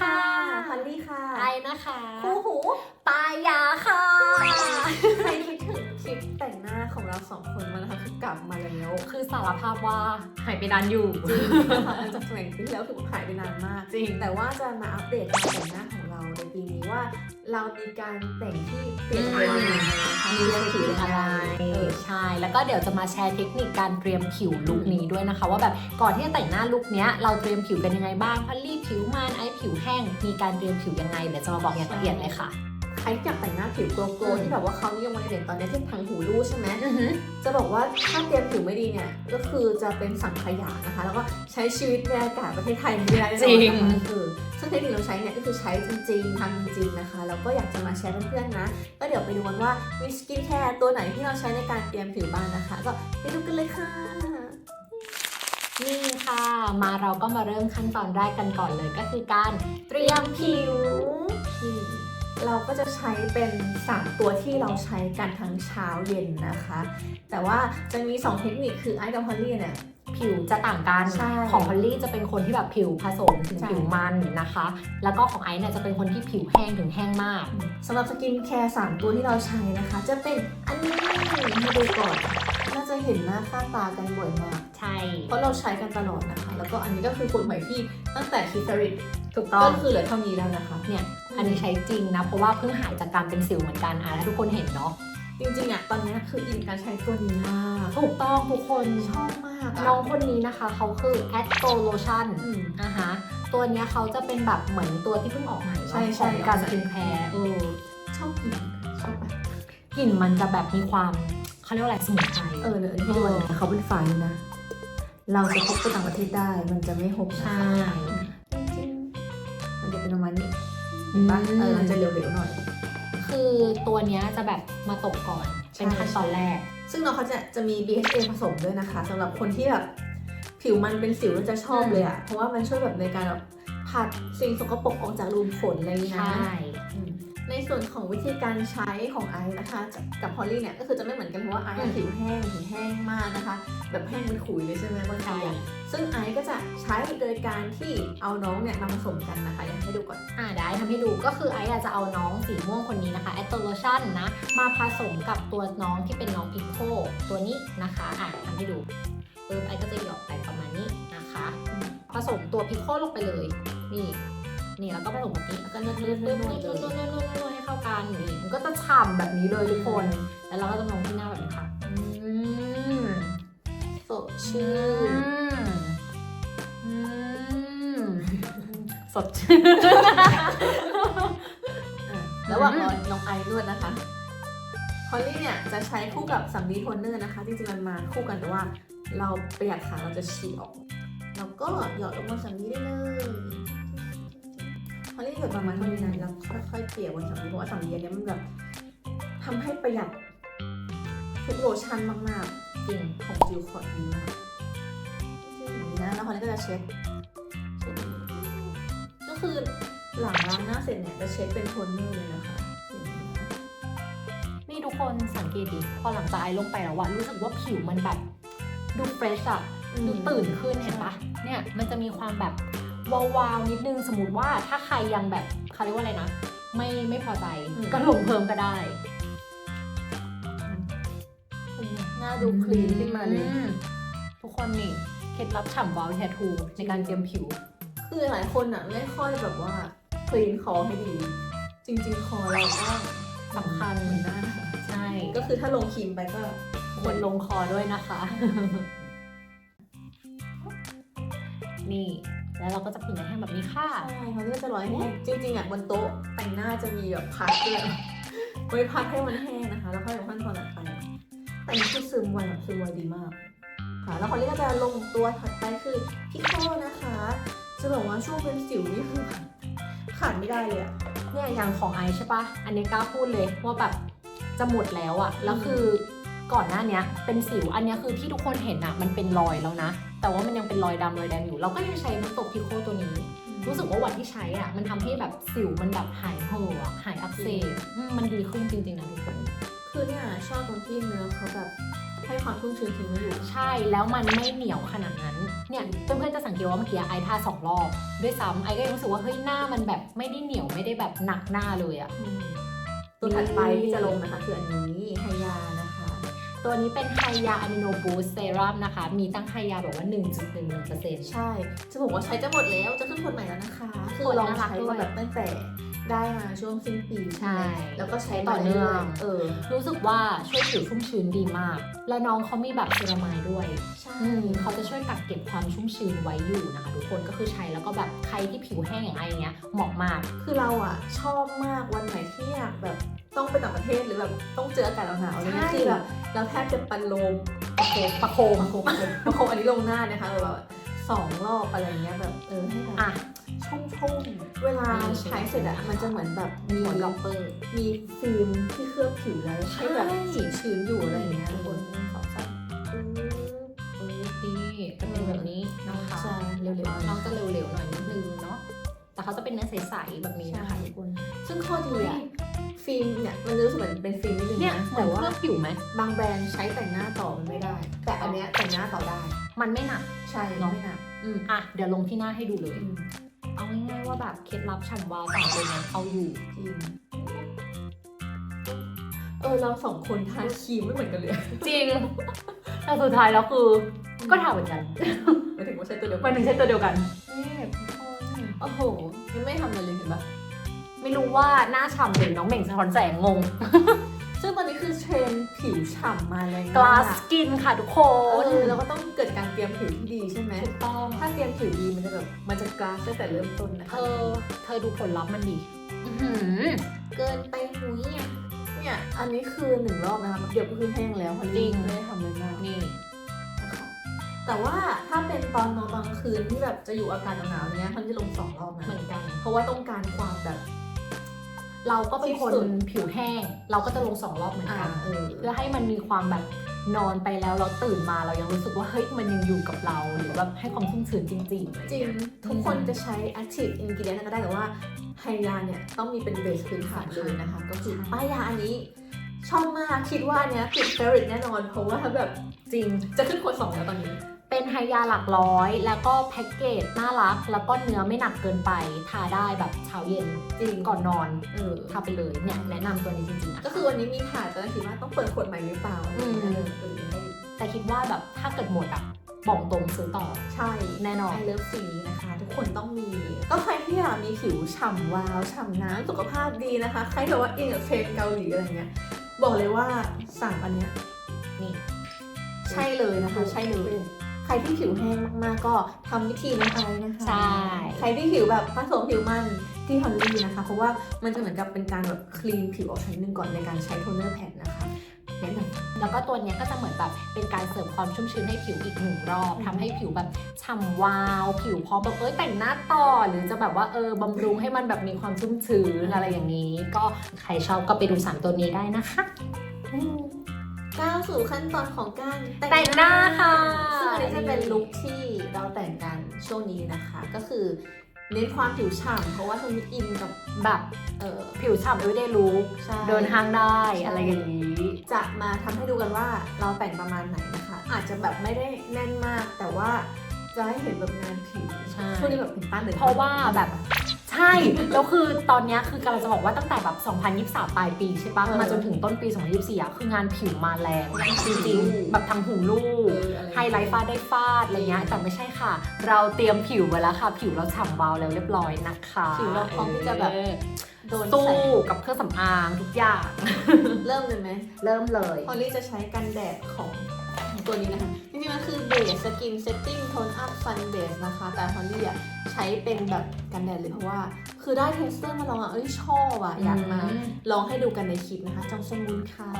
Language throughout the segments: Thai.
ค่ะพอลลี่ค่ะไอนะคะ คู่หูปายา สองคนมานะคะคือกลับมาแล้ว คือสารภาพว่าหายไปนานอยู่จริงนะคะหลังจากแถลงปีที่แล้วคือหายไปนานมาก จริง แต่ว่าจะมาอัปเดตการแต่งหน้าของเราในปีนี้ว่า เรามีการแต่งที่เปลี่ยนไปยังไงนะคะมีเทคนิคอะไรเออใช่ แล้วก็เดี๋ยวจะมาแชร์เทคนิคการเตรียมผิวลุคนี้ด้วยนะคะ ว่าแบบก่อนที่จะแต่งหน้าลุคเนี้ยเราเตรียมผิวกันยังไงบ้างพัลลี่ผิวมันไอผิวแห้งมีการเตรียมผิวยังไงเดี๋ยวจะมาบอกอย่างละเอียดเลยค่ะใครที่อยากแต่งหน้าผิวโกลโก้อืมที่แบบว่าเขานิยมมาในเด็กตอนนี้ที่ทางหูรูดใช่ไหมอือหือจะบอกว่าถ้าเตรียมผิวไม่ดีเนี่ยก็คือจะเป็นสังขยานะคะ แล้วก็ใช้ชีวิตในอากาศประเทศไทยไม่ได้แน่นอนจริงนะคะเออซึ่งเทคนิคเราใช้เนี่ยก็คือใช้จริงๆทำจริงๆนะคะ แล้วก็อยากจะมาแชร์เพื่อนๆนะ ก็เดี๋ยวไปดูกันว่ามีสกินแคร์ตัวไหนที่เราใช้ในการเตรียมผิวบ้างนะคะ ก็ไปดูกันเลยค่ะนี่ค่ะ มาเราก็มาเริ่มขั้นตอนแรกกันก่อนเลยก็คือการเตรียมผิวที่ เราก็จะใช้เป็น 3 ตัวที่เราใช้กันทั้งเช้าเย็นนะคะ แต่ว่าจะมี 2 เทคนิคคือไอซ์กับพอลลี่เนี่ยผิวจะต่างกันใช่ของพอลลี่จะเป็นคนที่แบบผิวผสมถึงใช่ผิวมันนะคะ แล้วก็ของไอซ์เนี่ยจะเป็นคนที่ผิวแห้งถึงแห้งมากสำหรับสกินแคร์3ตัวที่เราใช้นะคะ จะเป็นอันนี้ให้ดูก่อนน่าจะเห็นหน้าค่าตากันบ่อยมาก ใช่ เพราะเราใช้กันตลอดนะคะ แล้วก็อันนี้ก็คือคนใหม่ที่ตั้งแต่คิสริตถูกต้อก็งคือเหลือเท่านี้แล้วนะคะ เนี่ย อันนี้ใช้จริงนะ เพราะว่าเพิ่งหายจากการเป็นสิวเหมือนกันอะถ้าทุกคนเห็นเนาะจริงๆอะตอนนี้คืออินการใช้ตัวนี้มากถูกต้องทุกคนชอบมากะน้องคนนี้นะคะเขาคือ a s t o Lotion อืมอะฮะตัวเนี้ยเขาจะเป็นแบบเหมือนตัวที่เพิ่งออกใหม่เนอะใช่ใช่ของการสกินแคร์เออชอบกลิ่นชอบปะกลิ่นมันจะแบบมีความเขาเรียกว่าอะไรสมุนไพรเออเดี๋ยวอันนี้ให้ดูนะเขาเป็นฝาอยู่นะ เราจะพกไปต่างประเทศได้มันจะไม่หกนะใช่จริงๆมันจะเป็นประมาณนี้ เห็นปะเออมันจะเหลวๆหน่อย คือตัวเนี้ยจะแบบมาตกก่อน เป็นขั้นตอนแรก ซึ่งน้องเขาจะจะมี BHA ผสมด้วยนะคะสำหรับคนที่แบบผิวมันเป็นสิวแล้วจะชอบเลยอะเพราะว่ามันช่วยแบบในการแบบผัดสิ่งสกปรกออกจากรูมขนอะไรอย่างนี้ใช่นะอืม ในส่วนของวิธีการใช้ของไอซ์นะคะ กับพอลลี่เนี่ยก็คือจะไม่เหมือนกันเพราะว่าไอซ์อะผิวแห้งผิวแห้งมากนะคะ แบบแห้งเป็นขุยเลยใช่ไหมบางทีใช่อะซึ่งไอซ์ก็จะใช้โดยการที่เอาน้องเนี่ยมาผสมกันนะคะอยากให้ดูก่อนอ่าได้ทำให้ดูก็คือไอซ์อาจจะเอาน้องสีม่วงคนนี้นะคะ a s t o Lotion นะมาผสมกับตัวน้องที่เป็นน้องพิโคตัวนี้นะคะอะทำให้ดูปึ๊บไอซ์ก็จะหยอกไปประมาณนี้นะคะ ผสมตัวพิโคลงไปเลย นี่นี่แล้วก็ผสมแบบนี้แล้วก็นวดนวดน วดนวดนวดนวดนวดนวดนวดให้เข้ากันนี่มันก็จะฉ่ำแบบนี้เลยทุกคน แล้วเราก็จะลงที่หน้าแบบนี้ค่ะอืมสดชื่อืนมอืมสดชื่นอะระหว่างรอน้องไอซ์นวดนะคะพอลลี่เนี่ยจะใช้คู่กับสำลีโทนเนอร์นะคะ จริงๆมันมาคู่กันแต่ว่าเราประหยัดค่ะเราจะฉีกออก แล้วก็หยอดลงบนสำลีได้เลย พอลลี่หยดประมาณเท่านี้นะแล้วค่อยๆเกลี่ยบนสำลีเพราะว่าสำลีอันนี้มันแบบทำให้ประหยัดทุกโลชั่นมากๆจริงของจิวคอร์ดดีมากอย่างนี้นะแล้วคนนี้ก็จะเช็ดก็คือหลังล้างหน้าเสร็จเนี่ยจะเช็ดเป็นโทนเนอร์เลยนะคะนี้นะนี่ทุกคนสังเกตดิพอหลังจากไอลงไปแล้วอะรู้สึกว่าผิวมันแบบดูเฟรชอะดูตื่นขึ้นเห็นปะเนี่ยมันจะมีความแบบ วาวๆนิดนึงสมมติว่าถ้าใครยังแบบเขาเรียกว่าอะไรนะ ไม่ไม่พอใจก็ลงเพิ่มก็ได้เป็นไงหน้าดูคลีนขึ้นมาเลยอืทุกคนนี่เคล็ดลับฉ่ำวาวแททูในการเตรียมผิว คือหลายคนอะไม่ค่อยแบบว่าคลีนคอให้ดี จริง ๆ คอเราก็สำคัญเหมือนหน้านะคะใช่ ก็คือถ้าลงครีมไปก็ควรลงคอด้วยนะคะ นี่ แล้วเราก็จะผึ่งให้แห้งแบบนี้ค่ะ ใช่เขาก็จะร้อยแห้งจริงๆอะบนโต๊ะแต่งหน้าจะมีแบบพักด้วยไว้พักให้มันแห้งนะคะ แล้วค่อยลงขั้นตอนถัดไป แต่นี่คือซึมไวแบบซึมไวดีมาก ค่ะ แล้วคนนี้ก็จะลงตัวถัดไปคือพี่โคนะคะจะบอกว่าช่วงเป็นสิวนี่คือแบบขาดไม่ได้เลยอะเนี่ยอย่างของไอซ์ใช่ปะอันนี้กล้าพูดเลยว่าแบบจะหมดแล้วอะแล้วคือ ก่อนหน้าเนี้ยเป็นสิวอันเนี้ยคือที่ทุกคนเห็นอะมันเป็นรอยแล้วนะ แต่ว่ามันยังเป็นรอยดำรอยแดงอยู่ เราก็ยังใช้น้ำตกพิโคตัวนี้ รู้สึกว่าวันที่ใช้อะมันทำให้แบบสิวมันแบบหายเห่อะหายอักเสบอืมมันดีขึ้นจริงๆนะทุกคนคือเนี่ยชอบตรงที่เนื้อเขาแบบให้ความชุ่มชื้นทิ้งไว้อยู่ ใช่แล้วมันไม่เหนียวขนาดนั้น เนี่ยเพื่อนๆจะสังเกตว่าเมื่อกี้ไอทาสองรอบ ด้วยซ้ำไอก็ยังรู้สึกว่าเฮ้ยหน้ามันแบบไม่ได้เหนียวไม่ได้แบบหนักหน้าเลยอะตัวถัดไปที่จะลงนะคะคืออันนี้ไฮยานะคะ ตัวนี้เป็นไฮยาอะมิโนบูสเซรั่มนะคะ มีตั้งไฮยาแบบว่า 1.11%ใช่ จะบอกว่าใช้จะหมดแล้ว จะขึ้นคนใหม่แล้วนะคะ คือคนลองน่ารักใช้ด้วยมาแบบตั้งแต่ ได้มาช่วงสิ้นปีใช่ แล้วก็ใช้ต่อเนื่องเออ รู้สึกว่าช่วยผิวชุ่มชื้นดีมาก แล้วน้องเขามีแบบเซรามายด้วยใช่อืมเขาจะช่วยกักเก็บความชุ่มชื้นไว้อยู่นะคะทุกคนก็คือใช้แล้วก็แบบใครที่ผิวแห้งอย่างไอเนี้ยเหมาะมาก คือเราอะชอบมากวันไหนที่อยากแบบต้องไปต่างประเทศหรือแบบต้องเจออากาศหนาวๆอะไรเงี้ยใช่คือแบบเราแทบจะปันโลมประโคมประโคมประโคมประโคมประโคมอันนี้ลงหน้านะคะแบบสองรอบอะไรเงี้ยแบบเออให้แบบอะ ชุ่มชุ่มๆ เวลาใช้เสร็จอะมันจะเหมือนแบบมีหัวดรอปเปอร์มีฟิล์มที่เคลือบผิวแล้วใช่ให้แบบชื้นๆอยู่อะไรเงี้ยทุกคนขอใส่ปึ๊บนี่จะเป็นแบบนี้นะคะใช่เร็วๆน้องจะเร็วๆหน่อยนิดนึงเนาะแต่เขาจะเป็นเนื้อใสๆแบบนี้ใช่นะคะทุกคนซึ่งข้อดีอะฟิล์มเนี่ยมันจะรู้สึกเหมือนเป็นฟิล์มนิดนึงเนี่ยนะเหมือแต่นว่าเคลือบผิวไหมบางแบรนด์ใช้แต่งหน้าต่อมันไม่ได้ แต่อันเนี้ยแต่งหน้าต่อได้ มันไม่หนักใช่เนอะไม่หนักอืมอะเดี๋ยวลงที่หน้าให้ดูเลยอืม เอาง่ายๆว่าแบบเคล็ดลับฉ่ำวาวต่างเลยนะเอาอยู่จริงเออเราสองคนทาครีมไม่เหมือนกันเลยจริงแต่สุดท้ายแล้วคือ ก็ทาเหมือนกันหมายถึงว่าใช้ตัวเดียวมันถึงใช้ตัวเดียวกันนี่โอ้โหยังไม่ทำอะไรเลยเห็นปะไม่รู้ว่าหน้าฉ่ำหรือน้องเหม่งสะท้อนแสงงง ซึ่งตอนนี้คือเทรนด์ผิวฉ่ำมาแรงมาก glass skin ค่ะทุกคเอนอเราก็ต้องเกิดการเตรียมผิวที่ดีใช่ไหม ถูกต้อง ถ้าเตรียมผิวดีมันจะแบบมันจะกราฟตั้งแต่เริ่มต้นนะเธคะอเธอดูผลลัพธ์มันดิอื้อหือเกินไปหุยอะ เนี่ยอันนี้คือหนึ่งรอบนะคะเดี๋ยวก็คือแห้งแล้วพันจริง ไม่ได้ทำเลยมากนี่นะคะแต่ว่าถ้าเป็นตอนนอนตอนกลางคืนที่แบบจะอยู่อากาศหนาวๆเนี้ยมันจะลงสองรอบนะ เหมือนกัน เพราะว่าต้องการความแบบ เราก็เป็นคนที่สุดผิวแห้ง เราก็จะลงสองรอบเหมือนอ่ากันเออเพื่อให้มันมีความแบบนอนไปแล้วเราตื่นมาเรายังรู้สึกว่าเฮ้ยมันยังอยู่กับเราหรือแบบให้ความชุ่มชื้นจริงๆอะไรจริเงี้งยทุกคนจะใช้ active ingredient ก็ได้แต่ว่าไฮยาเนี่ยต้องมีเป็นเบสพื้นฐานเลยนะคะ ก็คือใช่ป้ายยาอันนี้ชอบมากคิดว่าอันเนี้ยติดเฟรนแน่นอน เพราะว่าแบบจริงจะขึ้นคนสองแล้วตอนนี้ เป็นไฮยาหลักร้อย แล้วก็แพ็กเกจน่ารัก แล้วก็เนื้อไม่หนักเกินไป ทาได้แบบเช้าเย็นจริงก่อนนอนเออทาไปเลยเนี่ยแนะนำตัวนี้จริงๆนะก็คือวันนี้มีถ่ายแต่ละคิดว่าต้องเปิดขวดใหม่หรือเปล่าอะไรอย่างเงี้ยอืมเออได้แต่คิดว่าแบบถ้าเกิดหมดอะบอกตรงซื้อต่อใช่แน่นอนไอเลิฟสีนี้นะคะ ทุกคนต้องมี ก็ใครที่อยากมีผิวฉ่ำวาวฉ่ำน้ำสุขภาพดีนะคะ ใครแบบว่าอินกับเทรนด์เกาหลีอะไรเงี้ยบอกเลยว่าสั่งอันเนี้ยนี่ ใช่เลยนะคะ ใช่เลย ใครที่ผิวแห้งมากๆ ก็ทำวิธีน้องไอนะคะใช่ ใครที่ผิวแบบผสมผิวมันที่ฮอลลี่นะคะ เพราะว่ามันจะเหมือนกับเป็นการแบบคลีนผิวออกชั้นหนึ่งก่อนในการใช้โทนเนอร์แผ่นนะคะแนะนำ แล้วก็ตัวเนี้ยก็จะเหมือนแบบเป็นการเสริมความชุ่มชื้นให้ผิวอีกหนึ่งรอบอืม ทำให้ผิวแบบฉ่ำวาว ผิวพร้อมแบบเอ้ยแต่งหน้าต่อ หรือจะแบบว่าเออบำรุงให้มันแบบมีความชุ่มชื้นอะไรอย่างนี้ ก็ใครชอบก็ไปดูสามตัวนี้ได้นะคะ ก้าวสู่ขั้นตอนของการแต่งหน้าค่ะ ซึ่งอันนี้จะเป็นลุคที่เราแต่งกันช่วงนี้นะคะ ก็คือเน้นความผิวฉ่ำเพราะว่าช่วงนี้อินกับแบบเออผิวฉ่ำ everyday look ใช่เดินห้างได้ใช่อะไรอย่างนี้ จะมาทำให้ดูกันว่าเราแต่งประมาณไหนนะคะ อาจจะแบบไม่ได้แน่นมากแต่ว่าจะให้เห็นแบบงานผิวใช่ช่วงนี้แบบเห็นป้าเลยเพราะว่าแบบ ใช่ แล้วคือตอนเนี้ยคือกำลังจะบอกว่าตั้งแต่แบบ 2023 ปลายปีใช่ปะมาจนถึงต้นปี 2024อะคืองานผิวมาแรง จริงๆ แบบทำหูลูกไฮไลท์ฟาดได้ฟาดอะไรเงี้ยแต่ไม่ใช่ค่ะ เราเตรียมผิวไว้แล้วค่ะ ผิวเราฉ่ำวาวแล้วเรียบร้อยนะคะผิวเราพร้อมที่จะแบบเออโดนสู้แสงกับเครื่องสำอางทุกอย่าง เริ่มเลยไหมเริ่มเลย พอลลี่จะใช้กันแดดของ ตัวนี้นะคะ จริงๆมันคือเบสสกินเซตติ้งโทนอัพซันเบสนะคะ แต่พอลลี่อะใช้เป็นแบบกันแดดเลยเพราะว่า คือได้เทสเตอร์มาลองอะ เอ้ยชอบอะ อยากมาลองให้ดูกันในคลิปนะคะ จองเซนมุนค่ะ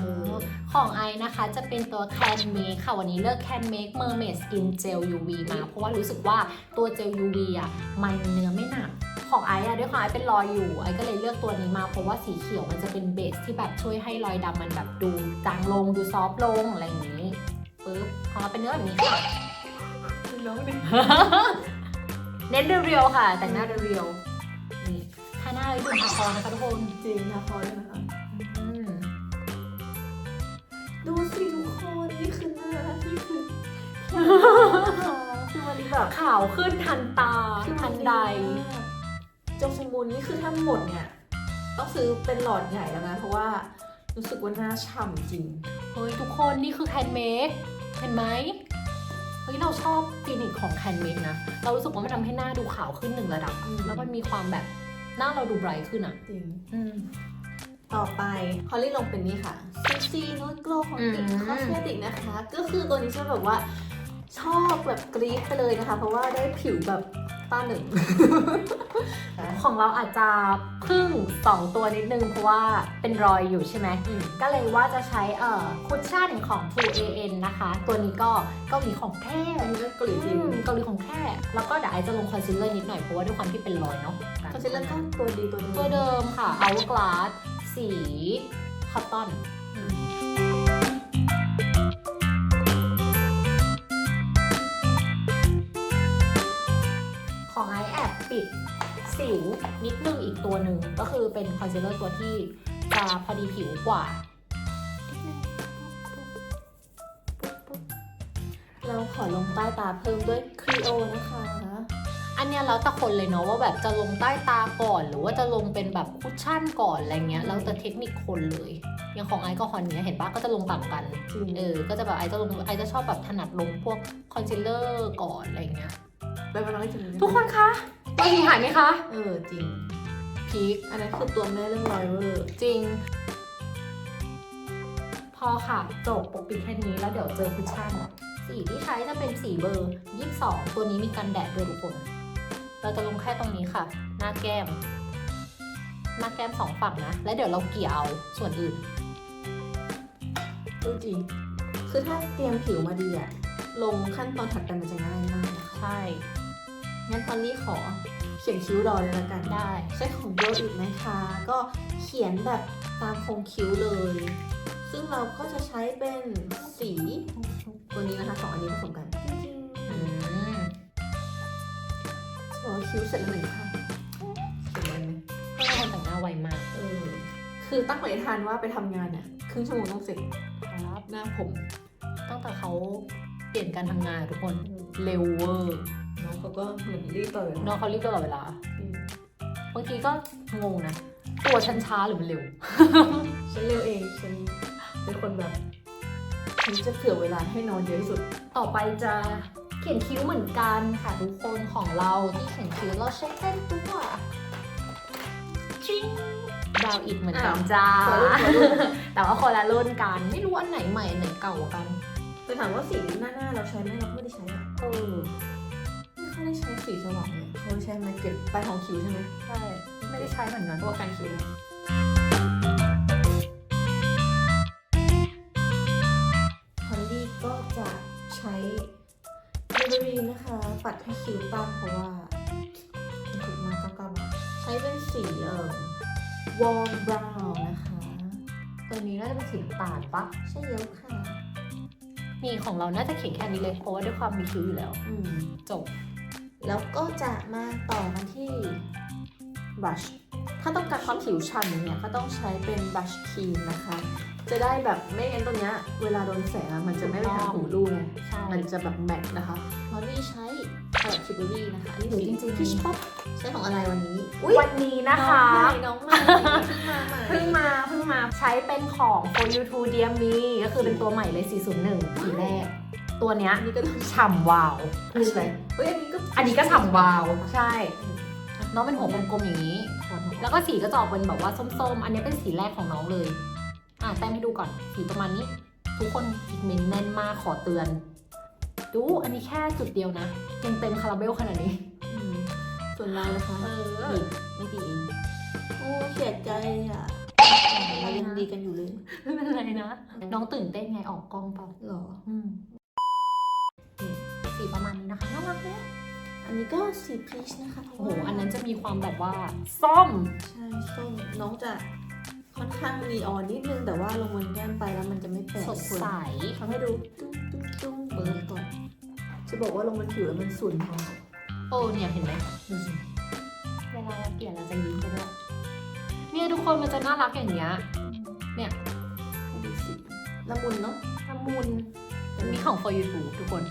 เออของไอนะคะจะเป็นตัว Can Make ค่ะ วันนี้เลือก Can Make Mermaid Skin Gel UV มา เพราะว่ารู้สึกว่าตัวเจล UV อะมันเนื้อไม่หนักของไออะด้วยความไอเป็นรอยอยู่ไอก็เลยเลือกตัวนี้มาเพราะว่าสีเขียวมันจะเป็นเบสที่แบบช่วยให้รอยดำมันแบบดูจางลงดูซอฟต์ลงอะไรอย่างนี้ ปึ๊บของเราเป็นเนื้อแบบนี้ค่ะน้องดิเน้นเรียวๆค่ะ แต่งหน้าเรียวๆนี่ทาหน้าเลยดูทาคอนะคะทุกคนจริงนะพอด้วยนะคะ อืมดูสิทุกคนนี่คือหน้าที่คือคือวันนี้แบบขาวขึ้นทันตาคือทัมันใด จงสมูลนี่คือถ้าหมดเนี่ยต้องซื้อเป็นหลอดใหญ่แล้วนะ เพราะว่ารู้สึกว่าหน้าฉ่ำจริง เฮ้ย ทุกคนนี่คือแคนเมค เห็นไหมเฮ้ยเราชอบฟินิชของแคนเมคนะ เรารู้สึกว่ามันทำให้หน้าดูขาวขึ้นหนึ่งระดับ อืม แล้วมันมีความแบบหน้าเราดูไบรท์ขึ้นอะ จริง อืม ต่อไปฮอลลี่ลงเป็นนี่ค่ะซีซีนูดโกลของติกอืม คอสเมติกนะคะ ก็คือตัวนี้ฉันแบบว่า ชอบแบบกรี๊ดไปเลยนะคะ เพราะว่าได้ผิวแบบ ตาหนึ่ง ของเราอาจจะครึ่งสองตัวนิดนึง เพราะว่าเป็นรอยอยู่ใช่ไหมอืมก็เลยว่าจะใช้เอ่อคุชชั่นของ True AN นะคะ ตัวนี้ก็เกาหลีของแท้อันนี้ก็กรี๊ดจริงอืมเกาหลีของแท้แล้วก็เดี๋ยวไอจะลงคอนซีลเลอร์นิดหน่อย เพราะว่าด้วยความที่เป็นรอยเนาะ คอนซีลเลอร์ก็ตัวดีตัวนึงตัวเดิมค่ะ Hourglass สีคอตตอน สิวนิดนึงอีกตัวหนึ่งก็คือเป็นคอนซีลเลอร์ตัวที่จะพอดีผิวกว่า เราขอลงใต้ตาเพิ่มด้วยครีโอนะคะ อันเนี้ยแล้วแต่คนเลยเนาะว่าแบบจะลงใต้ตาก่อน หรือว่าจะลงเป็นแบบคุชชั่นก่อนอะไรเงี้ยแล้วแต่เทคนิคคนเลยอย่างของไอซ์กับฮอนเนี้ยเห็นปะก็จะลงต่างกันจริงเออก็จะแบบไอซ์จะลงไอซ์จะชอบแบบถนัดลงพวกคอนซีลเลอร์ก่อนอะไรเงี้ยไปมาน้อยถึงทุกคนคะ รอยหิวหายไหมคะ เออจริง พีคอันนั้นคือตัวแม่เรื่องรอยเวอร์จริง พอค่ะ จบปกปิดแค่นี้แล้วเดี๋ยวเจอคุชชั่น สีที่ใช้จะเป็นสีเบอร์22 ตัวนี้มีกันแดดด้วยทุกคน เราจะลงแค่ตรงนี้ค่ะ หน้าแก้ม หน้าแก้มสองฝั่งนะ แล้วเดี๋ยวเราเกี่ยวเอาส่วนอื่นดูจริงคือถ้าเตรียมผิวมาดีอะลงขั้นตอนถัดไปมันจะง่ายมากนะคะใช่ งั้นตอนนี้ขอเขียนคิ้วรอเลยละกันได้ใช้ของเบลอีกนะคะ ก็เขียนแบบตามโครงคิ้วเลย ซึ่งเราก็จะใช้เป็นสีตัวนี้นะคะสองอันนี้ผสมกันจริงอืมๆจะบอกว่าคิ้วเสร็จแล้วหนึ่งค่ะเขียนเลยไหมก็เป็นคนแต่งหน้าไวมากเออคือตั้งปณิธานว่าไปทำงานเนี่ยครึ่งชั่วโมงต้องเสร็จครับหน้าผมตั้งแต่เขาเปลี่ยนการทำงานทุกคนเร็วเวอร์น้อง เขาก็เหมือนรีบต่อเลยน้องเขารีบตลอดเวลาบางทีก็งงนะ ตัวฉันช้าหรือมันเร็ว ฉันเร็วเองฉันเป็นคนแบบฉันจะเผื่อเวลาให้นอนเยอะที่สุด ต่อไปจะเขียนคิ้วเหมือนกันค่ะทุกคนของเราที่เขียนคิ้วเราใช้เป็นตัวชิงดาวอิดเหมือนกันอ้าวจ้าคนละรุ่นคนละรุ่นแต่ว่าคนละรุ่นกันไม่รู้อันไหนใหม่อันไหนเก่ากว่ากัน แต่ถามว่าสีหน้าหน้าเราใช้ไหมเราก็ไม่ได้ใช้อะเออไม่ ค่อยได้ใช้สีสว่างเลยเขาใช้มาเก็บปลายของคิ้วใช่ไหมใช่ ไม่ได้ใช้เหมือนกันเพราะว่าการคิ้วนะฮอลลี่ก็จะใช้เมเบรีนะคะ ปัดให้คิ้วตั้งเพราะว่าถูกมาเก้าเก้าบาทใช้เป็นสีเอ่อวอร์มบราวน์นะคะ ตัวนี้น่าจะเป็นสีน้ำตาลปะใช่เยอะค่ะนี่ของเราน่าจะเขียนแค่นี้เลย เพราะว่าด้วยความมีคิ้วอยู่แล้ว อืม จบ แล้วก็จะมาต่อกันที่บลัชถ้าต้องการความผิวฉ่ำอย่างเงี้ยก็ต้องใช้เป็นบลัชครีมนะคะ จะได้แบบไม่งั้นตรงเนี้ยเวลาโดนแสงอะมันจะไม่ไปทางหูรูไงใช่ มันจะแบบแมทนะคะลอรี่ใช้เอ่อคิบเบอรี่นะคะอันนี้หรือสีจริงๆ พิชป๊อปใช้ของอะไรวันนี้วันนี้นะคะ น้องใหม่น้องใหม่เพิ่งมาใหม่ เพิ่งมาเพิ่งมาใช้เป็นของ For You to Dear Me ก็คือเป็นตัวใหม่เลย 401สีแรก ตัวเนี้ยอันนี้ก็ต้องฉ่ำวาวพูดเลยเฮ้ยอันนี้ก็อันนี้ก็ฉ่ำวาว ใช่ น้องเป็นหัวกลมๆอย่างนี้ถอดหัวแล้วก็สีก็จะออกเป็นแบบว่าส้มๆ อันนี้เป็นสีแรกของน้องเลย อะแต้มให้ดูก่อน สีประมาณนี้ ทุกคนพิกเมนต์แน่นมากขอเตือน ดูอันนี้แค่จุดเดียวนะยังเต็มคาราเบลขนาดนี้อืมส่วนเรานะคะเอดีอไม่ดีเองโอ้เสียใจอะเรายังดีกันอยู่เลย ไม่เป็นไรนะ น้องตื่นเต้นไงออกกล้องเปล่าหรอ อืมนี่ สีประมาณนี้นะคะน่ารักเลยอันนี้ก็สีพีชนะคะเพราะโอ้โหว่าอันนั้นจะมีความแบบว่าส้มใช่ส้มน้องจะค่อนข้างนีออนนิดนึงแต่ว่าลงบนแก้มไปแล้วมันจะไม่แปลกสดใสทำให้ดูตุ้งตุ้งตุ้งเบิร์ก่อนจะบอกว่าลงบนผิวแล้วมันสุนทองโอ้เนี่ยเห็นไหมดูสิเวลาเราเกลี่ยเราจะยิ้มไปด้วยเนี่ยทุกคนมันจะน่ารักอย่างเงี้ยเนี่ยดูสิละมุนเนาะละมุนนี่ของ for YouTube ทุกคน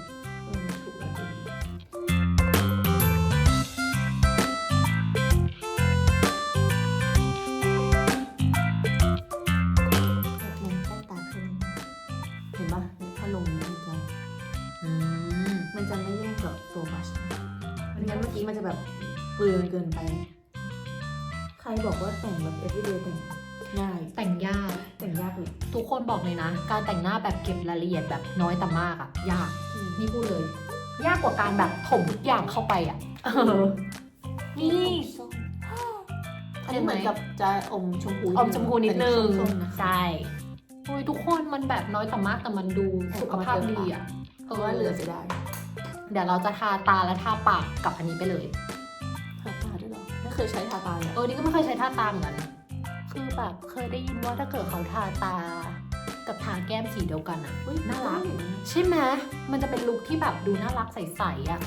กินไป ใครบอกว่าแต่งแบบ everyday แต่งง่าย แต่งยาก แต่งยากเลยทุกคนบอกเลยนะ การแต่งหน้าแบบเก็บรายละเอียดแบบน้อยแต่มากอะยาก นี่พูดเลย ยากกว่าการแบบถมทุกอย่างเข้าไปอะเออนี่ส้มอันนี้เหมือนกับจะอมชมพูอมชมพูนิดนึงแต่ส้มๆนะใช่โอ้ยทุกคนมันแบบน้อยแต่มากแต่มันดูสุขภาพดีอะเพราะว่าเหลือจะได้ เดี๋ยวเราจะทาตาและทาปากกับอันนี้ไปเลยทาตาด้วย เหรอไม่เคยใช้ทาตาเลยเออนี่ก็ไม่เคยใช้ทาตาเหมือนกัน คือแบบเคยได้ยินว่าถ้าเกิดเขาทาตา กับทาแก้มสีเดียวกันอะ อุ๊ยน่ารักได้อยู่นะใช่ไหมมันจะเป็นลุคที่แบบดูน่ารักใสๆอะ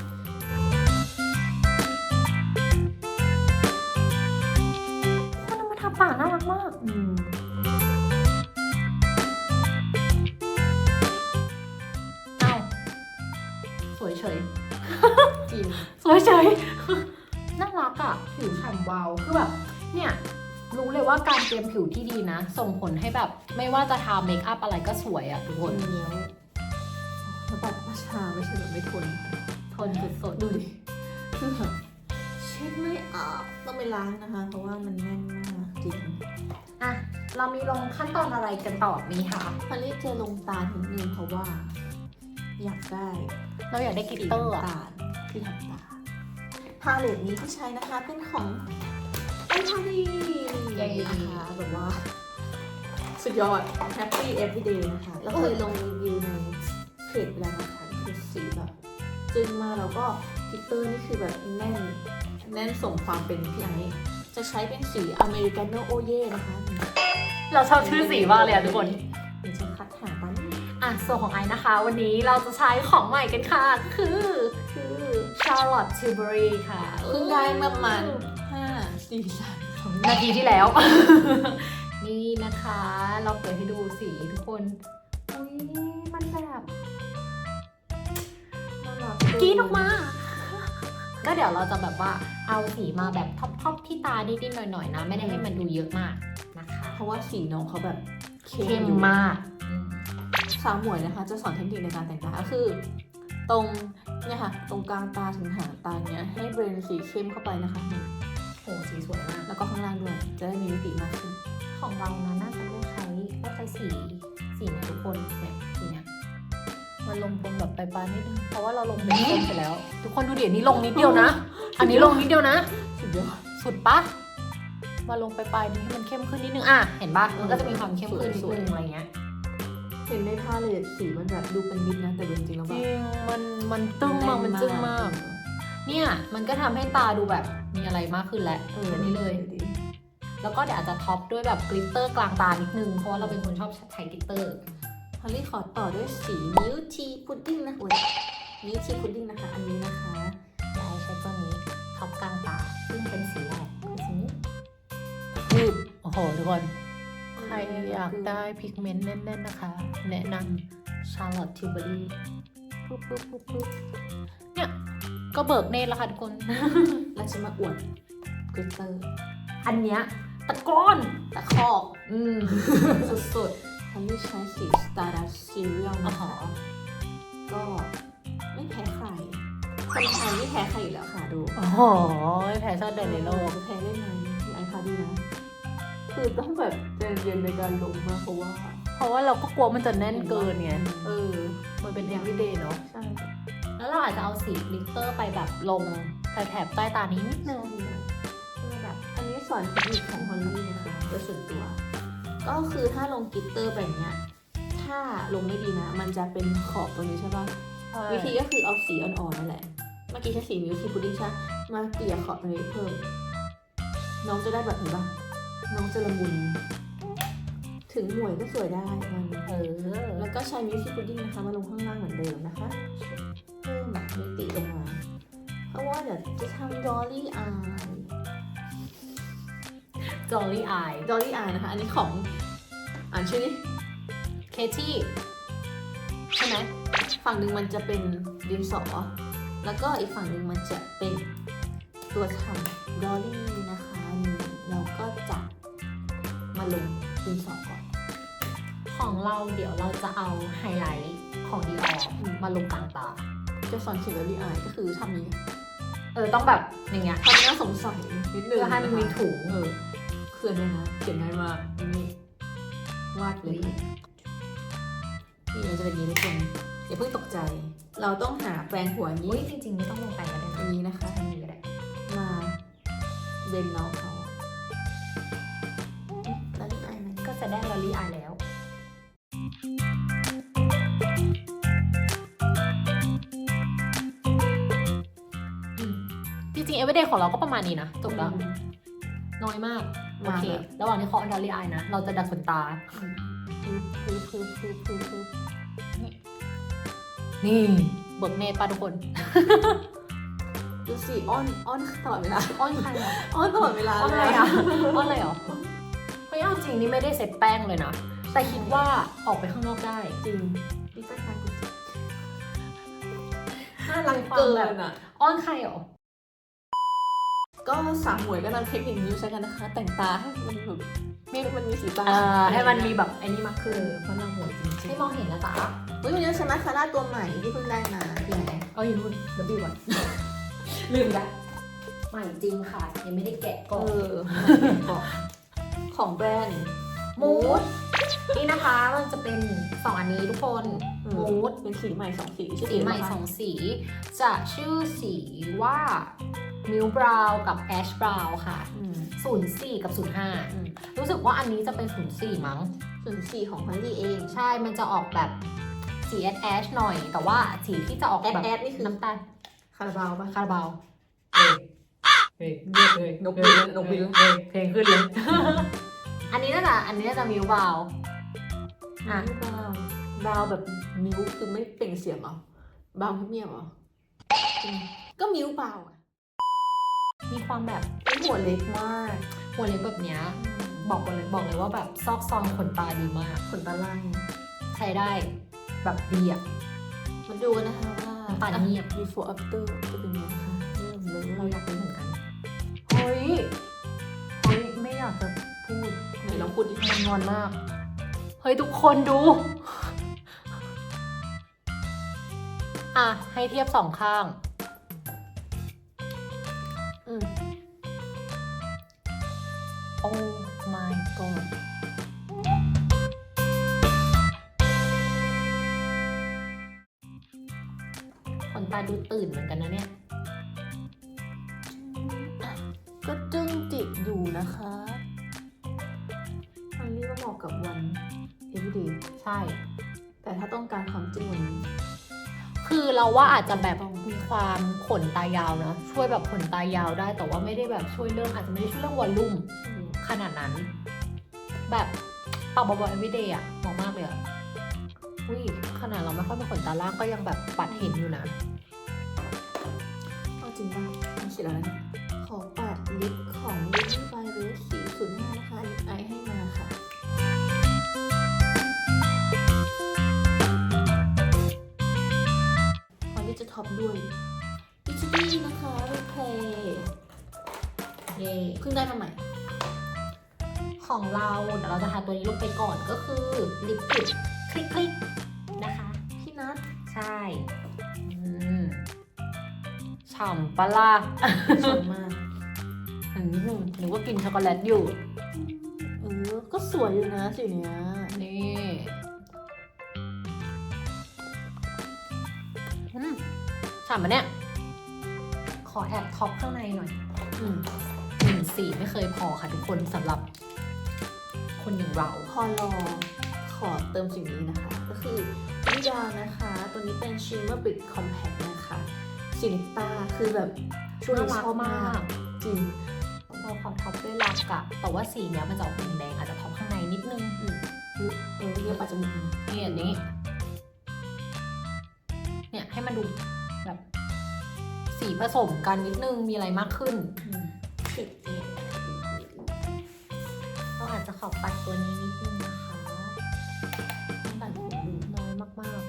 คนเอามาทาปากน่ารักมาก อืมอ้าวสวยเฉย จริงสวยเฉยน่ารักอะผิ วฉ่ำวาวคือแบบเนี่ยรู้เลยว่าการเตรียมผิวที่ดีนะ ส่งผลให้แบบไม่ว่าจะทาเมคอัพอะไรก็สวยอะทุกคคนนเหนียวแล้วแบบมาชาไม่ใช่แบบไม่ทน ทนสุดดูดิคือแบบเช็ดไม่ออกต้องไปล้างนะคะ เพราะว่ามันแน่นมากจริงๆอะเรามีลงขั้นตอนอะไรกันต่อมีค่ะพอลี่จะลงตานิดนึงเพราะว่า อยากได้ เราอยากได้กลิตเตอร์อะสีน้ำตาลที่ทำตา พาเลตนี้ที่ใช้นะคะเป็นของไอพารีนะคะแบบว่า สุดยอด Happy Everyday นะคะ แล้วเคยลงรีวิวในเพจไปแล้วนะคะคือสีแบบจึ้งมากแล้วก็กลิตเตอร์นี่คือแบบแน่น แน่นสมความเป็นพี่ไอซ์จะใช้เป็นสีอเมริกาโนโอเย่นะคะเราชอบชื่อสีมากเลยอะทุกคนเดี๋ยวจะคัดหาปันอะส่วนของไอซ์นะคะ วันนี้เราจะใช้ของใหม่กันค่ะคือ คือ Charlotte Tilbury ค่ะเพิ่งได้เมื่อประมาณห้าสี่สามสองนาทีที่แล้ว นี่นะคะเราเปิดให้ดูสีทุกคนอุ้ยมันแบบน่ารักกรีดออกมา ก็เดี๋ยวเราจะแบบว่าเอาสีมาแบบท็อปๆที่ตานิดๆหน่อยๆนะ ไม่ได้ให้มันดูเยอะมากนะคะ เพราะว่าสีน้องเขาแบบเข้มอยู่มากอืมสาวหมวยนะคะ จะสอนเทคนิคในการแต่งตาก็คือ ตรง เนี่ยค่ะ ตรงกลางตาถึงหางตาเนี้ยให้เบรนสีเข้มเข้าไปนะคะนี่โหสีสวยมากแล้วก็ข้างล่างด้วย จะได้มีมิติมากขึ้น ของเรานะน่าจะไม่ใช้ไม่ใช้สีสีเนี่ยทุกคนเนี่ยสีเนี่ยมันลงตรงแบบปลายๆนิดนึงเพราะว่าเราลงเป็นส้มไปแล้ว ทุกคนดูเดี๋ยวนี้ลงนิดเดียวนะ อันนี้ลงนิดเดียวนะ สุดยอดสุดปะมาลงไปปลายนี้ให้มันเข้มขึ้นนิดนึงอะเห็นปะมันก็จะมีความเข้มขึ้นนิดสวยนึๆงอะไรเงี้ย เห็นในพาเลตสีมันแบบดูเป็นมิดนะแต่จริงๆแล้วจแบริบงมันมันตึ้งมากมันจึ้งมาก เนี่ยมันก็ทำให้ตาดูแบบมีอะไรมากขึ้นแล้วเอออันนี้เลยดีแล้วก็เดี๋ยวอาจจะท็อปด้วยแบบกลิตเตอร์กลางตานิดนึง เพราะว่าเราเป็นคนชอบใช้กลิตเตอร์ฮอลลี่ขอต่อด้วยสีมิวทีพุดดิ้งนะโอ้ยมิวทีพุดดิ้งนะคะ อันนี้นะคะยายใช้ตัวนี้ท็อปกลางตาซึ่งเป็นสีแรกคือสีนี้คือโอ้โหทุกคนใครอยากได้พิกเมนต์แน่นๆนะคะ แนะนำ Charlotte Tilbury ปุ๊บปุ๊บปุ๊บปุ๊บเนี่ย ก็เบิกเนตรแล้วค่ะทุกคนเราจะมาอวดกลิตเตอร์อันเนี้ยตะก้อนตะคอกอืมสุดฮอลลี่ใช้สี Stardust Serial ๆอ๋อนะคะก็ไม่แพ้ใครคนไทยไม่แพ้ใครอยู่แล้วค่ะดู โอ้โหแพ้ชาติเดินในโลกจะแพ้ได้ไงที่ไอพาดีนะ คือต้องแบบใจเย็นในการลงมากเพราะว่า เพราะว่าเราก็กลัวมันจะแน่นเกินไงเออ มันเป็น everyday เนอะใช่แล้วเราอาจจะเอาสีกลิตเตอร์ไปแบบลงแถบๆใต้ตานี้นิดนึงเพื่อแบบอันนี้สอนเทคนิคของฮอลลี่นะคะโดยส่วนตัว ก็คือถ้าลงกลิตเตอร์แบบเนี้ยถ้าลงไม่ดีนะ มันจะเป็นขอบตรงนี้ใช่ป่ะวิธีก็คือเอาสีอ่อนๆนั่นแหละ เมื่อกี้ใช้สีมิวทีพุดดิ้งใช่ไหมมาเกลี่ยขอบตรงนี้เพิ่ม น้องจะได้แบบเห็นปะ น้องจะละมุน ถึงหมวยก็สวยได้มันเออ แล้วก็ใช้มิวทีพุดดิ้งนะคะมาลงข้างล่างเหมือนเดิมนะคะ เพิ่มมิติลงมาเพราะว่าเดี๋ยวจะทำดอลลี่อาย Jolly Eye ดอลลี่อายนะคะ อันนี้ของ อ่านชื่อนี้เคที่ใช่ไหมฝั่งหนึ่งมันจะเป็นดินสอ แล้วก็อีกฝั่งหนึ่งมันจะเป็นตัวทำดอลลี่นะคะนี่เราก็จะ มาลงดินสอก่อน ของเราเดี๋ยวเราจะเอาไฮไลท์ของดีอออืมมาลงกลางตาจะสอนเขียนดอลลี่อายก็คือทำนี้ เออต้องแบบอย่างเงี้ยทำน่าสงสัยนิดนึงเพื่อให้มันมีถุงเออเขื่อนเลยนะเขียนง่ายมากนี่วาดเลยนี่มันจะเป็นอย่างนี้ทุกคนอย่าเพิ่งตกใจ เราต้องหาแปรงหัวนี้อุ้ยจริงๆไม่ต้องลงไปก็ได้อันนะนี้นะคะอันนี้ก็ได้มาเบนน้องเขาแล้ว จะได้ลอรี่อายแล้วจริงๆเอเวอร์เดย์ของเราก็ประมาณนี้นะจบแล้วน้อยมาก โอมาเคแบบระหว่างที่เขาอันดอรี่อายนะ เราจะดัดขนตาคือคือคือคือคือคือนี่เบิกเนตรป้าทุกคนดูสิอ้อนอ้อนตลอดเวลาอ้อนใครอะอ้อนตลอดเวลาอ้อนอะไรอะอ้อนอะไรเหรอ เฮ้ยเอาจริงนี่ไม่ได้เซ็ตแป้งเลยนะ แต่คิดว่าออกไปข้างนอกได้ จริงนี่เป็นการกุศลน่ารักเกินอะ อ้อนใครเหรอ ก็สามหมวยก็นำเทคนิคนี้ใช้กันนะคะ แต่งตาให้มันแบบไม่มันมีสีตาเออให้มันมีแบบไอ้นี่มากขึ้นเพราะเราหวยจริงให้มองเห็นนะจ๊ะๆเฮ้ยวันนี้ชนะคาร่าตัวใหม่ที่เพิ่งได้มาที่ไหนเอาอยู่นู่นเดี๋ยวพี่ก่อนลืมละใหม่จริงค่ะยังไม่ได้แกะกล่เอองอบอก ของแบรนด์มูดนี่นะคะมันจะเป็นสองอันนี้ทุกคนมูดเป็นสีใหม่สองสีชื่อสีใหม่ะไรคะสองสี จะชื่อสีว่ามิลบราวกับแอชบราวค่ะอืม04กับอืม05รู้สึกว่าอันนี้จะเป็น04มั้งส่วนสีของฮันนี่เอง ใช่ มันจะออกแบบสีแอชแอชหน่อย แต่ว่าสีที่จะออกแอดแบบแอดนี่คือน้ำตาลคาราบาวปะคาราบาว เฮ้ยเฮ้ยเรียกเลยนกบินนกบิน เฮ้ยเพลงขึ้นเลย อันนี้น่าจะอันนี้น่าจะมิวบาวอะ บาวบาวแบบมิ้วคือไม่เปล่งเสียงเหรอบาวเงียบๆเหรอจริงก็มิ้วบาวอะมีความแบบเป็นหัวเล็กมากหัวเล็กแบบเนี้ยบอกเลยบอกเลยว่าแบบซอกซองขนตาดีมากขนตาล่างใช้ได้แบบดีอะมาดูกันนะคะว่าปาดเงียบอะ before after จะเป็นยังไงนะคะเริ่มเลยเราอยากรู้เหมือนกัน เฮ้ยเฮ้ยไม่อยากจะพูดไหนลองพูดดิมันงอนมาก เฮ้ย ทุกคนดู อะ ให้เทียบสองข้าง อืมโอ้ my god ต้องการความจึ้งวันนี้คือเราว่าอาจจะแบบมีความขนตายาวนะ ช่วยแบบขนตายาวได้ แต่ว่าไม่ได้แบบช่วยเรื่องอาจจะไม่ได้ช่วยเรื่องวอลลุ่มขนาดนั้น แบบปากบอล everyday อะเหมาะมากเลยอะอุ้ยขนาดเราไม่ค่อยเป็นขนตาล่างก็ยังแบบปัดเห็นอยู่นะเอาจริงป่ะไม่เขียนแล้วนะขอปัดลิปของ Lily by Rose 405นะคะลิปไอให้มาค่ะ จะท็อปด้วยดิจิตี้นะคะรีเพลย์เย่เพิ่งได้มาใหม่ ของเราเดี๋ยวเราจะทาตัวนี้ลงไปก่อนก็คือลิปติดคลิกคลิกๆนะคะพี่นัทใช่อืมฉ่ำปะล่ะสวยมากอืมหรือว่ากินช็อกโกแลตอยู่เออก็สวยอยู่นะสีเนี้ยนี่อื มฉ่ำปะเนี่ย ขอแอบท็อปข้างในหน่อย อืมหนึ่งสีไม่เคยพอค่ะทุกคนสำหรับ คนอย่างเรา พอรอขอเติมสิ่งนี้นะคะ ก็คือวิดานะคะ ตัวนี้เป็น Shimmer Brick Compact นะคะสีลิปตาคือแบบช่วยน่ารักชอบมามาก ก จริง เราขอท็อปด้วยลากะแต่ว่าสีเนี้ยมันจะออกแดงๆอาจจะท็อปข้างในนิดนึงอืมคือเออเรียกปัจจมูกนะนี่อันนี้ เนี่ยให้มันดูแบบ สีผสมกันนิดนึงมีอะไรมากขึ้นอืมผิดเนี่ยเราอาจจะขอปัดตัวนี้นิดนึงนะคะต้องปัดหูน้อยมาก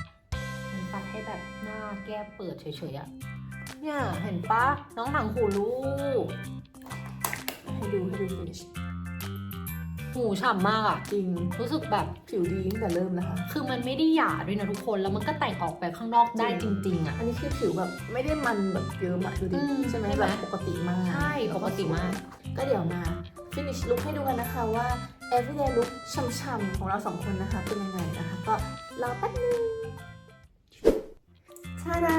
ๆมันปัดให้แบบหน้าแก้เปิดเฉยๆอะเนี่ยเห็นปะน้องหนังหูลูกให้ดูให้ดูฟินิช หูฉ่ำมากอะจริง รู้สึกแบบผิวดีตั้งแต่เริ่มนะคะ คือมันไม่ได้หยาด้วยนะทุกคน แล้วมันก็แต่งออกไปข้างนอกได้จริง ๆอะอันนี้คือผิวแบบไม่ได้มันแบบเยิ้มอะดูดิอืมใช่ไหมใช่ไหม แบบปกติมากใช่ปกติมาก ก็เดี๋ยวมา finish look ให้ดูกันนะคะว่า everyday look ช่ำๆของเราสองคนนะคะเป็นยังไงนะคะ ก็รอแป๊บนึงทาดา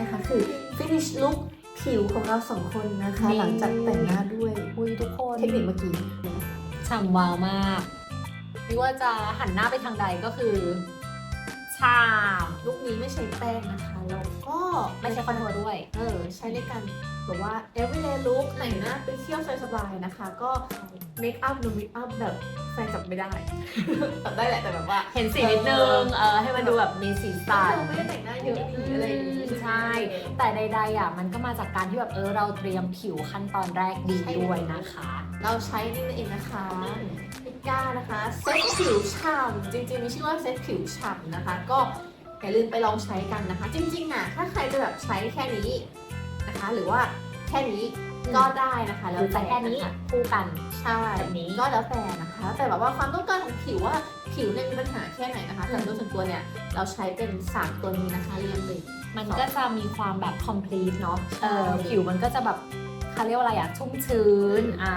นะคะคือ finish look ผิวของเราสองคนนะคะ นี่ หลังจากแต่งหน้าด้วย อุ้ยทุกคน เทคนิคเมื่อกี้ ฉ่ำวาวมากไม่ว่าจะหันหน้าไปทางใดก็คือ ชาม ลูกนี้ไม่ใช้แป้งนะคะ แล้วก็ำไม่ใช่คอนโทรลด้วย เออ ใช้ในการแบบว่า everyday look แต่งหน้าไปเที่ยวสบายๆนะคะ ก็ make up หรือ make up แบบแฟนจับไม่ได้ จับได้แหละแต่แบบว่าเห็นสีนิดนึง เออให้มันดูแบบมีสีสัน เราไม่ได้แต่งหน้าเยอะนี่อะไรอย่างงี้ใช่ แต่ใดๆอะมันก็มาจากการที่แบบเออเราเตรียมผิวขั้นตอนแรกดีด้วยนะคะ เราใช้นี่นั่นเองนะคะพิก้านะคะเซ็ตผิวฉ่ำจริงๆมีชื่อว่าเซ็ตผิวฉ่ำนะคะ ก็ อย่าลืมไปลองใช้กันนะคะ จริงๆอะถ้าใครจะแบบใช้แค่นี้นะคะ หรือว่าแค่นี้ก็ได้นะคะหแล้รืวอจะแต่แค่นี้ะะคู่กันใช่แบบนี้ก็แล้วแต่นะคะ แต่แบบว่าความต้องการของผิวว่าผิวเนี่ยมีปัญหาแค่ไหนนะคะแต่โดยส่วนตัวเนี่ยเราใช้เป็นสามตัวนี้นะคะเรียงหนึ่งมันก็จะมีความแบบ complete เนาะใช่เออผิวมันก็จะแบบเขาเรียกว่าอะไรอะชุ่มชื้นอ่า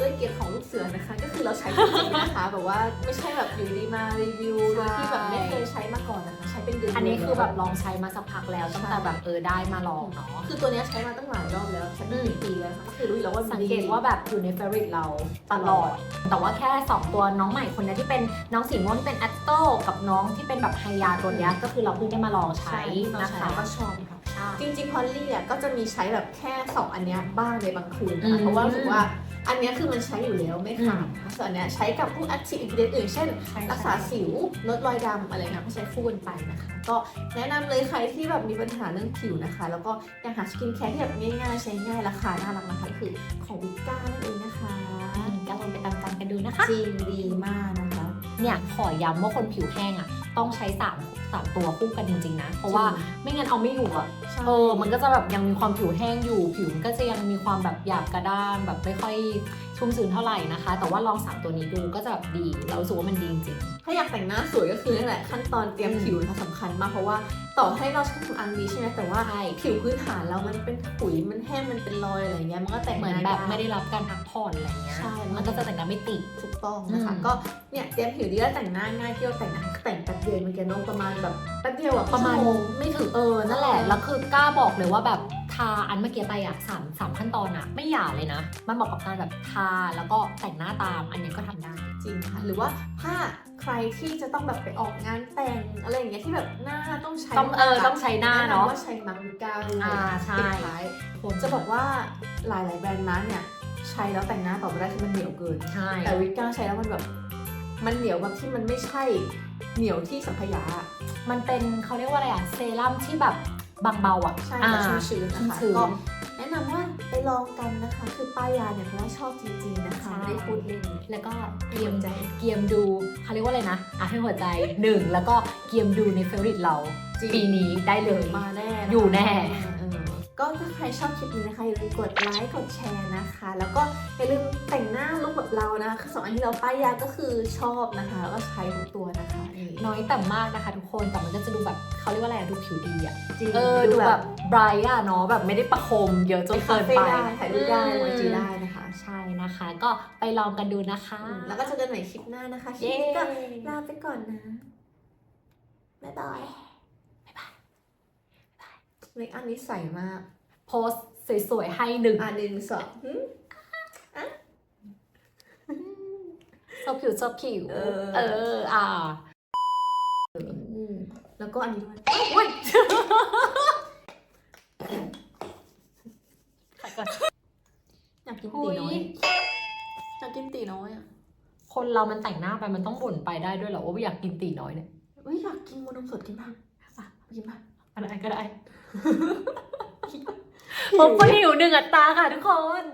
ด้วยเกียรติของลูกเสือนะคะ ก็คือเราใช้จริงๆนะคะแบบว่าไม่ใช่แบบอยู่ดีมารีวิวใช่โดยที่แบบไม่เคยใช้มาก่อนนะคะ ใช้เป็นเดือนๆอันนี้คือแบบลล้วองใช้มาสักพักแล้วตั้งแต่แบบเออได้มาลองเนาะคือตัวเนี้ยใช้มาตั้งหลายรอบแล้วใช้เป็นปีๆแล้วค่ะก็คือรู้อยู่แล้วว่ามันสังดีเกตว่าแบบอยู่ในเฟร i ตเราตลอด แต่ว่าแค่ 2 ตัวน้องใหม่คนเนี้ยที่เป็นน้องสีม่วงที่เป็นแอตโตกับน้องที่เป็นแบบไฮยาตัวเนี้ยก็คือเราเพิ่งได้มาลองใช้นะนะคะคะก็ชอบค่ะใช่จริงๆพอลลี่อะก็จะมีใช้แบบแค่ 2 อันเนี้ยบ้างในบางคืนอืนะมคะเพราะว่ารู้สึกว่า อันเนี้ยคือมันใช้อยู่แล้วไม่ขาดนะคะส่วนอันเนี้ยใช้กับพวกแอคทีฟอินเดอื่นเช่นใช่รักษาสิวลดรอยดำอะไรนะก็ใช้คู่กันไปนะคะ ก็แนะนำเลยใครที่แบบมีปัญหาเรื่องผิวนะคะ แล้วก็อยากหาสกินแคร์ที่แบบง่ายๆใช้ง่ายราคาน่ารักนะคะก็คือของวิก้านั่นเองนะคะอืมก็ลองไปตามๆกันดูนะคะจริงดีมากนะคะ เนี่ยขอย้ำว่าคนผิวแห้งอะต้องใช้สาม สามตัวคู่กันจริงๆนะ เพราะว่าไม่งั้นเอาไม่อยู่อะใช่เออมันก็จะแบบยังมีความผิวแห้งอยู่ผิวมันก็จะยังมีความแบบหยาบกระด้างแบบไม่ค่อย ชุ่มชื้นเท่าไหร่นะคะ แต่ว่าลองสามตัวนี้ดูก็จะแบบดี เรารู้สึกว่ามันดีจริงถ้าอยากแต่งหน้าสวยก็คือนั่นแหละขั้นตอนเตรียมอืมผิวนะคะสำคัญมากเพราะว่าต่อให้เราใช้เครื่องสำอางดีใช่ไหมแต่ว่าใช่ผิวพื้นฐานเรามันเป็นขุยมันแห้งมันเป็นรอยอะไรเงี้ยมันก็แต่งเหมือนง่ายแบบยากไม่ได้รับการพักผ่อนอะไรเงี้ยใช่มันก็จะแต่งหน้าไม่ติดถูกต้องนะคะอืมก็เนี่ยเตรียมผิวดีแล้วแต่งหน้าง่ายที่เราแต่งหน้าแต่งแป๊บเดียวเมื่อกี้น้องประมาณแบบแป๊บเดียวอะประมาณชั่วโงไม่ถึงเออนั่นแหละแล้วคือกล้าบอกเลยว่าแบบทาอันเมื่อกี้ไปอะสามสามขั้นตอนอะ ไม่หยาเลยนะ มันเหมาะกับการแบบทาแล้วก็แต่งหน้าตามอันนี้ก็ทำได้ จริงค่ะ หรือว่าถ้าใครที่จะต้องแบบไปออกงานแต่งอะไรอย่างเงี้ยที่แบบหน้าต้องใช้ต้องเออต้องใช้หน้าเนอะแำว่าใช้มาร์กวิก้าเลยอ่าใช่ปิดท้ายผมจะบอกว่าหลายๆแบรนด์มาร์กเนี่ยใช้แล้วแต่งหน้าต่อไม่ได้ที่มันเหนียวเกินใช่แต่วิก้าใช้แล้วมันแบบมันเหนียวแบบที่มันไม่ใช่เหนียวที่สัมผัสอะมันเป็นเขาเรียกว่าอะไรอะเซรั่มที่แบบ บางเบาอะใช่อ่าค่ะชุ่มชื้นนะชุ่มคะชื้นก็แนะนำว่าไปลองกันนะคะ คือป้ายยาเนี่ยเพราะว่าชอบจริงๆนะคะใช่ไม่ได้พูดเล่นแล้วก็เตเกีรียยมมใจเกียมดูเขาเรียกว่าอะไรนะอะให้หัวใจหนึ่งแล้วก็เกียมดูในเฟร i ตเราจริงปีนี้ได้เลยมาแน่นะคะอยู่แน่เออ ก็ถ้าใครชอบคลิปนี้นะคะอย่าลืมกดไลค์กดแชร์นะคะ แล้วก็อย่าลืมแต่งหน้าลุคแบบเรานะคะคือสองอันที่เราป้ายยาก็คือชอบนะคะแล้วก็ใช้ทุกตัวนะคะนี่น้อยแต่มากนะคะ ทุกคนแต่มันก็จะดูแบบเขาเรียกว่าอะไรอะดูผิวดีอะจริงเออดูแบบไบรท์อะเนาะแบบไม่ได้ประคมเยอะจไปนคาเกินเฟ่ไปได้ถ่ายรูปได้อืมไวจีได้นะคะ ใช่นะคะก็ไปลองกันดูนะคะอืมแล้วก็เจอกันใหม่คลิปหน้านะคะคลิปเย้นี้ก็ลาไปก่อนนะบ๊ายบายบ๊ายบาย เมคอันนี้ใสมาก โพสต์สวยๆให้หนึ่งอ่าหนึ่งสองหึชอบผิวชอบผิว เออเอออ่าอืมแล้วก็อันนี้ด้วยอุ้ยไปก่อนอยากกินหุตียน้อยอยากกินตีน้อยอะ คนเรามันแต่งหน้าไปมันต้องบ่นไปได้ด้วยเหรอว่าอยากกินตีน้อยเนี่ยเฮ้ยอยากกินโมนมสดกินป่ะอะกินป่ะอะไรก็ได้ ผมก็หิวหนึ่งอัตราค่ะทุกคน